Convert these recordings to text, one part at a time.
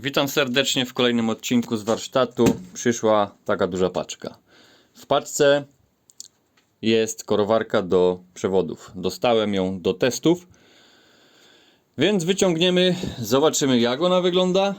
Witam serdecznie w kolejnym odcinku z warsztatu. Przyszła taka duża paczka. W paczce jest korowarka do przewodów. Dostałem ją do testów. Więc wyciągniemy, zobaczymy jak ona wygląda.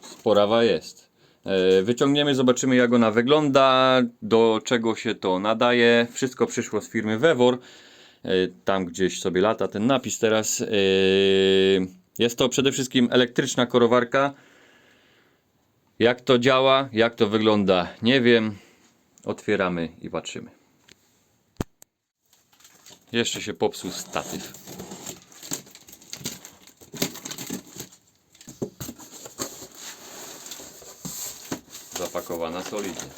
Sporawa jest. E, Wyciągniemy, zobaczymy jak ona wygląda, do czego się to nadaje. Wszystko przyszło z firmy Wewor. E, Tam gdzieś sobie lata ten napis teraz. E, Jest to przede wszystkim elektryczna korowarka. Jak to działa, jak to wygląda, nie wiem. Otwieramy i patrzymy. Jeszcze się popsuł statyw. Zapakowana solidnie.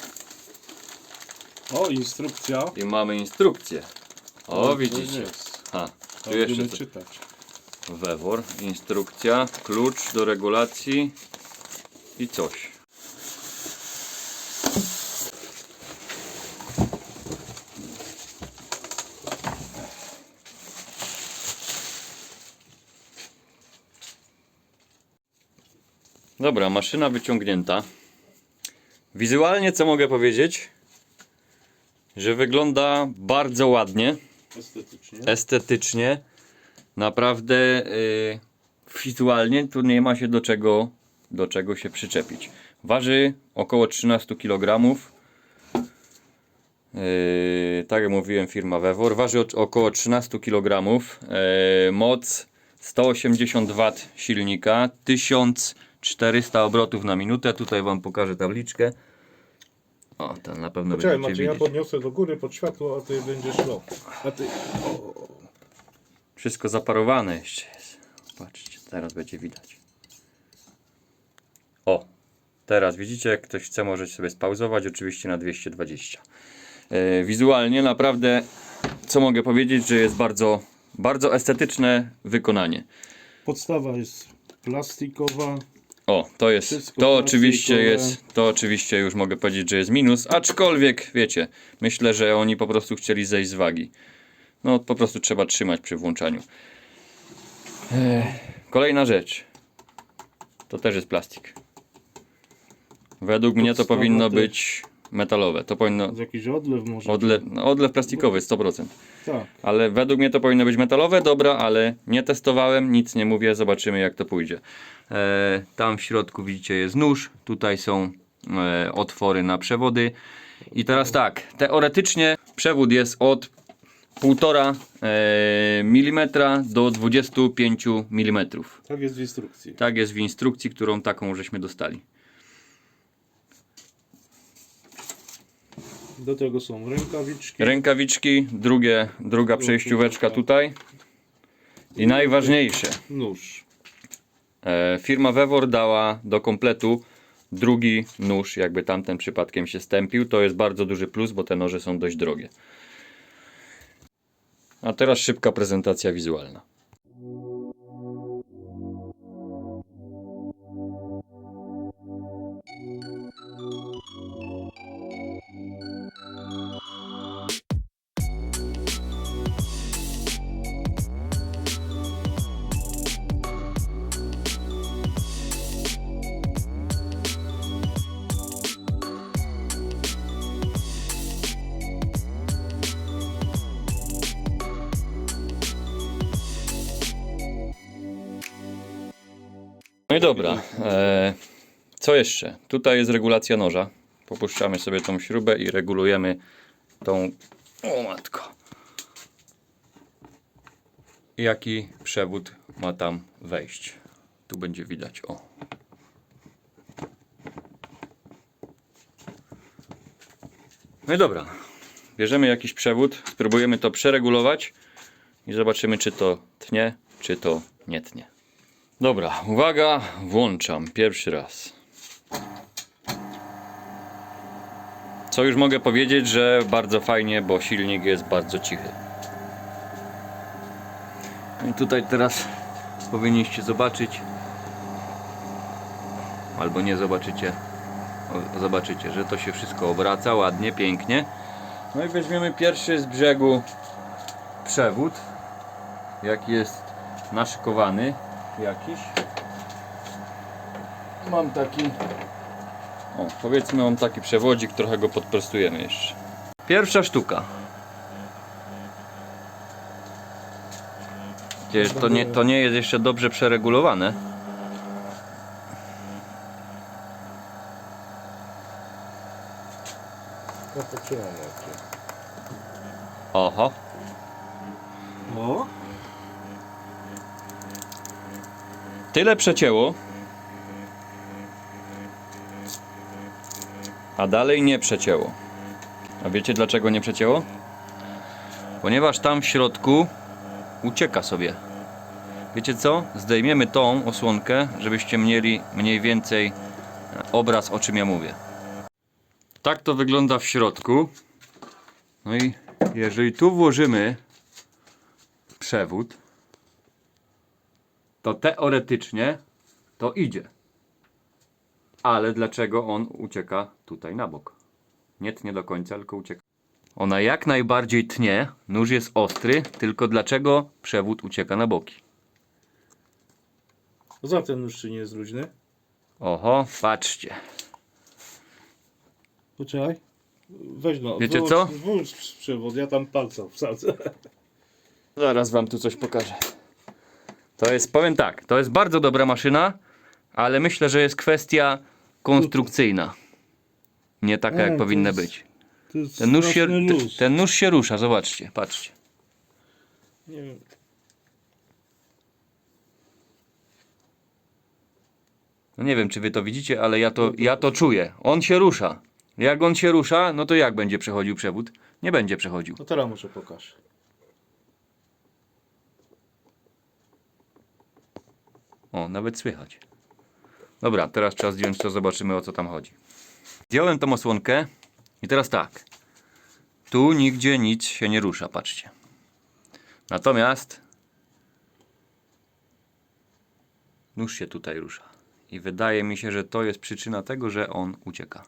O, instrukcja. I mamy instrukcję. O, widzicie. jest. Ha, tu jeszcze co- czytać. Wewor, instrukcja, klucz do regulacji i coś. Dobra, maszyna wyciągnięta. Wizualnie co mogę powiedzieć? Że wygląda bardzo ładnie Estetycznie. estetycznie. Naprawdę y, wizualnie tu nie ma się do czego, do czego się przyczepić. Waży około 13 kg. Yy, tak jak mówiłem, firma Wewor. Waży o- około 13 kg. Yy, moc 180 W silnika, 1400 obrotów na minutę. Tutaj Wam pokażę tabliczkę. O, to na pewno Poczekaj, będziecie Maciej, ja widzieć. podniosę do góry pod światło, a ty będziesz szło. A ty... Wszystko zaparowane jeszcze jest. Patrzcie, teraz będzie widać. O, teraz widzicie, jak ktoś chce, może sobie spauzować, oczywiście na 220. E, wizualnie naprawdę, co mogę powiedzieć, że jest bardzo, bardzo estetyczne wykonanie. Podstawa jest plastikowa. O, to jest, Wszystko to oczywiście jest, to oczywiście już mogę powiedzieć, że jest minus, aczkolwiek, wiecie, myślę, że oni po prostu chcieli zejść z wagi. No, po prostu trzeba trzymać przy włączaniu. Kolejna rzecz. To też jest plastik. Według mnie to powinno też. być metalowe. To powinno, Z jakiś odlew może. no, odlew plastikowy 100%. Tak. Ale według mnie to powinno być metalowe, dobra, ale nie testowałem, nic nie mówię, zobaczymy jak to pójdzie. E, tam w środku widzicie jest nóż, tutaj są e, otwory na przewody. I teraz tak, teoretycznie przewód jest od 1,5 e, mm do 25 mm. Tak jest w instrukcji. Tak jest w instrukcji, którą taką żeśmy dostali. Do tego są rękawiczki. Rękawiczki, drugie, druga przejścióweczka tutaj. I najważniejsze, Nóż. E, Firma Wewor dała do kompletu drugi nóż, jakby tamten przypadkiem się stępił. To jest bardzo duży plus, bo te noże są dość drogie. A teraz szybka prezentacja wizualna. I dobra. E, co jeszcze? Tutaj jest regulacja noża. Popuszczamy sobie tą śrubę i regulujemy tą. O matko. Jaki przewód ma tam wejść? Tu będzie widać. O. No i dobra. Bierzemy jakiś przewód, spróbujemy to przeregulować i zobaczymy, czy to tnie, czy to nie tnie. Dobra, uwaga, włączam pierwszy raz. Co już mogę powiedzieć, że bardzo fajnie, bo silnik jest bardzo cichy. I tutaj teraz powinniście zobaczyć, albo nie zobaczycie, zobaczycie, że to się wszystko obraca ładnie, pięknie. No i weźmiemy pierwszy z brzegu przewód, jaki jest naszykowany. Jakiś. Mam taki. O, powiedzmy, mam taki przewodzik, trochę go podprostujemy jeszcze. Pierwsza sztuka. Gdzież to nie, to nie jest jeszcze dobrze przeregulowane. Oho, tyle przecięło. A dalej nie przecięło. A wiecie dlaczego nie przecięło? Ponieważ tam w środku ucieka sobie. Wiecie co? Zdejmiemy tą osłonkę, żebyście mieli mniej więcej obraz o czym ja mówię. Tak to wygląda w środku. No i jeżeli tu włożymy przewód, to teoretycznie to idzie. Ale dlaczego on ucieka tutaj na bok? Nie tnie do końca, tylko ucieka. Ona jak najbardziej tnie, nóż jest ostry, tylko dlaczego przewód ucieka na boki? za ten nóż czy nie jest luźny? Oho, patrzcie. Poczekaj. Weź no. Wiecie wyłącz- co? Wyłącz przewód, ja tam palca wsadzę. Zaraz wam tu coś pokażę. To jest, powiem tak, to jest bardzo dobra maszyna, ale myślę, że jest kwestia konstrukcyjna. Nie taka A, jak to powinna jest być. To jest Ten nóż, się, straszny luz. ten, ten nóż się rusza, zobaczcie, patrzcie. Nie wiem. No nie wiem, czy wy to widzicie, ale ja to, ja to czuję. On się rusza. Jak on się rusza, no to jak będzie przechodził przewód? Nie będzie przechodził. No teraz może pokaż. O, nawet słychać. Dobra, teraz czas zdjąć to, zobaczymy o co tam chodzi. Zdjąłem tą osłonkę i teraz tak. Tu nigdzie nic się nie rusza, patrzcie. Natomiast nóż się tutaj rusza. I wydaje mi się, że to jest przyczyna tego, że on ucieka.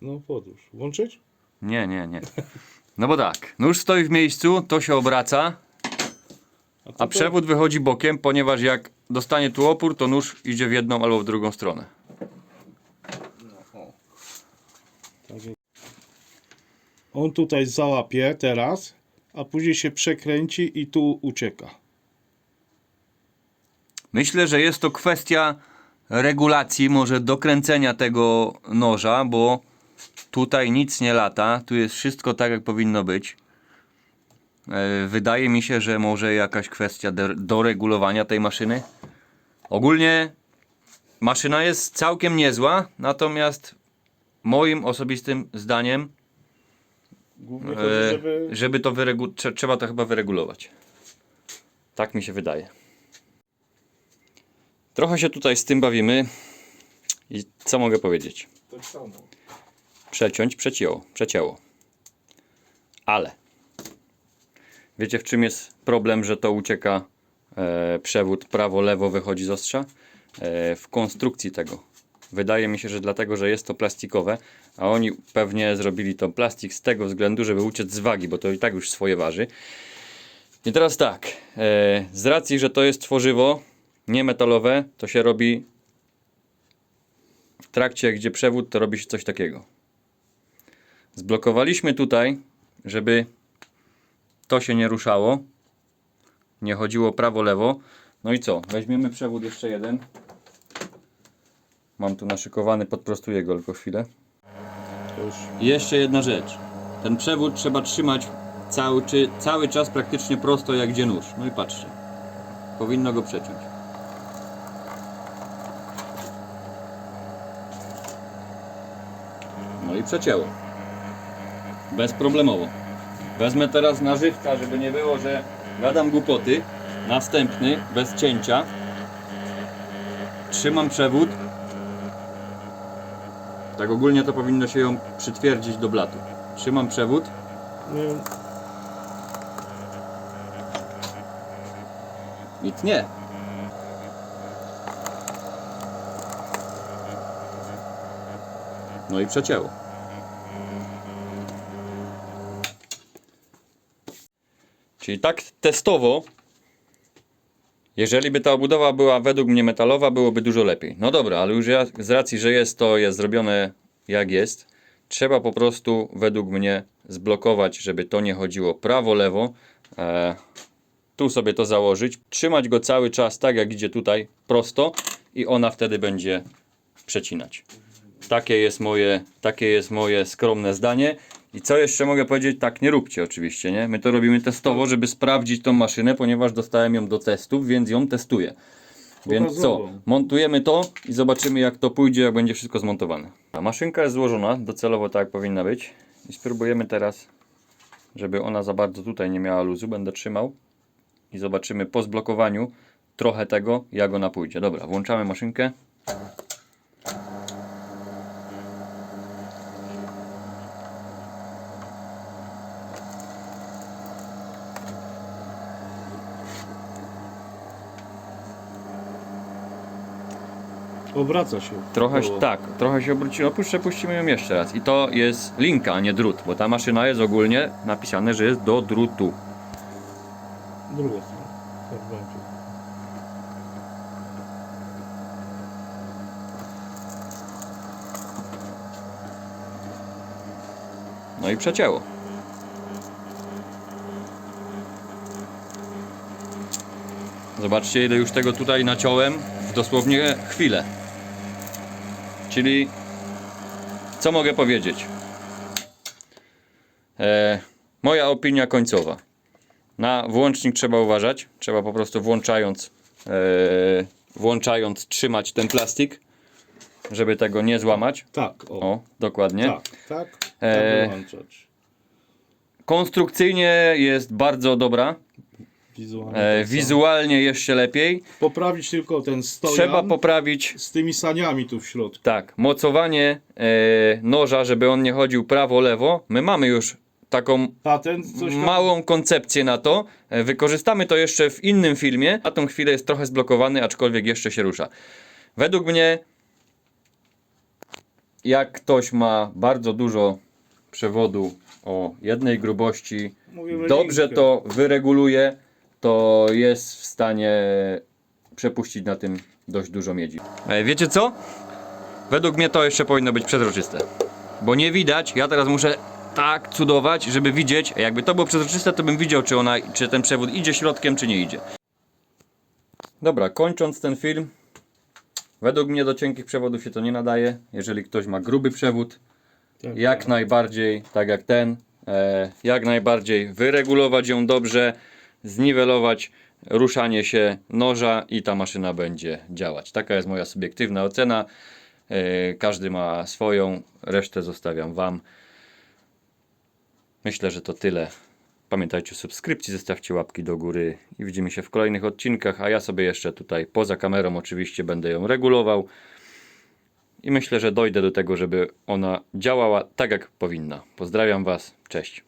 No podłóż. Włączyć? Nie, nie, nie. No bo tak, nóż stoi w miejscu, to się obraca, a przewód wychodzi bokiem, ponieważ jak dostanie tu opór, to nóż idzie w jedną albo w drugą stronę. On tutaj załapie teraz, a później się przekręci i tu ucieka. Myślę, że jest to kwestia regulacji, może dokręcenia tego noża, bo tutaj nic nie lata, tu jest wszystko tak, jak powinno być. E, Wydaje mi się, że może jakaś kwestia doregulowania tej maszyny. Ogólnie maszyna jest całkiem niezła, natomiast moim osobistym zdaniem Głównie E, chodzi, żeby... żeby to wyregu- trze- trzeba to chyba wyregulować. Tak mi się wydaje. Trochę się tutaj z tym bawimy. I co mogę powiedzieć? Przeciąć przecięło, przecięło. Ale wiecie w czym jest problem, że to ucieka e, przewód prawo-lewo wychodzi z ostrza? E, w konstrukcji tego. Wydaje mi się, że dlatego, że jest to plastikowe, a oni pewnie zrobili to plastik z tego względu, żeby uciec z wagi, bo to i tak już swoje waży. I teraz tak, e, z racji, że to jest tworzywo niemetalowe, to się robi w trakcie, gdzie przewód, to robi się coś takiego. Zblokowaliśmy tutaj, żeby to się nie ruszało, nie chodziło prawo-lewo. No i co? Weźmiemy przewód jeszcze jeden. Mam tu naszykowany, podprostuję go tylko chwilę. Już jeszcze jedna rzecz. Ten przewód trzeba trzymać cały, czy, cały czas praktycznie prosto jak gdzie nóż. No i patrzcie. Powinno go przeciąć. No i przecięło. Bezproblemowo. Wezmę teraz na żywca, żeby nie było, że gadam głupoty. Następny, bez cięcia. Trzymam przewód. Tak ogólnie to powinno się ją przytwierdzić do blatu. Trzymam przewód. I tnie. No i przecięło. Czyli tak testowo, Jeżeli by ta obudowa była według mnie metalowa, byłoby dużo lepiej. No dobra, ale już ja, z racji, że jest to jest zrobione jak jest, trzeba po prostu według mnie zblokować, żeby to nie chodziło prawo-lewo. E, tu sobie to założyć, trzymać go cały czas tak jak idzie tutaj, prosto i ona wtedy będzie przecinać. Takie jest moje, takie jest moje skromne zdanie. I co jeszcze mogę powiedzieć? Tak, nie róbcie oczywiście, nie? My to robimy testowo, żeby sprawdzić tą maszynę, ponieważ dostałem ją do testów, więc ją testuję. Więc co? Montujemy to i zobaczymy jak to pójdzie, jak będzie wszystko zmontowane. A maszynka jest złożona docelowo tak jak powinna być. I spróbujemy teraz, żeby ona za bardzo tutaj nie miała luzu. Będę trzymał i zobaczymy po zblokowaniu trochę tego, jak ona pójdzie. Dobra, włączamy maszynkę. Obraca się. Trochę, tak, trochę się obróciło. Puszczę, puścimy ją jeszcze raz. I to jest linka, a nie drut, bo ta maszyna jest ogólnie napisane, że jest do drutu. Druga strona. Tak będzie. No i przecięło. Zobaczcie, ile już tego tutaj naciąłem w dosłownie chwilę. Czyli, co mogę powiedzieć? E, moja opinia końcowa. Na włącznik trzeba uważać. Trzeba po prostu włączając, e, włączając trzymać ten plastik, żeby tego nie złamać. Tak, o. O, dokładnie. Tak, tak. tak E. Konstrukcyjnie jest bardzo dobra. Wizualnie. E, tak wizualnie jeszcze lepiej. Poprawić tylko ten stojan Trzeba poprawić z tymi saniami tu w środku. tak, mocowanie e, noża, żeby on nie chodził prawo-lewo. My mamy już taką Patent, małą koncepcję na to. E, wykorzystamy to jeszcze w innym filmie. Na tą chwilę jest trochę zblokowany, aczkolwiek jeszcze się rusza. Według mnie, jak ktoś ma bardzo dużo przewodu o jednej grubości, Mówimy dobrze linkę. to wyreguluje, to jest w stanie przepuścić na tym dość dużo miedzi. E, Wiecie co? Według mnie to jeszcze powinno być przezroczyste. Bo nie widać, ja teraz muszę tak cudować, żeby widzieć. a Jakby to było przezroczyste, to bym widział, czy, ona, czy ten przewód idzie środkiem, czy nie idzie. Dobra, kończąc ten film. Według mnie do cienkich przewodów się to nie nadaje. Jeżeli ktoś ma gruby przewód, Tak, jak tak. najbardziej, tak jak ten, e, jak najbardziej wyregulować ją dobrze, zniwelować ruszanie się noża i ta maszyna będzie działać. Taka jest moja subiektywna ocena. E, każdy ma swoją, resztę zostawiam Wam. Myślę, że to tyle. Pamiętajcie o subskrypcji, zostawcie łapki do góry i widzimy się w kolejnych odcinkach, a ja sobie jeszcze tutaj poza kamerą oczywiście będę ją regulował. I myślę, że dojdę do tego, żeby ona działała tak jak powinna. Pozdrawiam Was, cześć.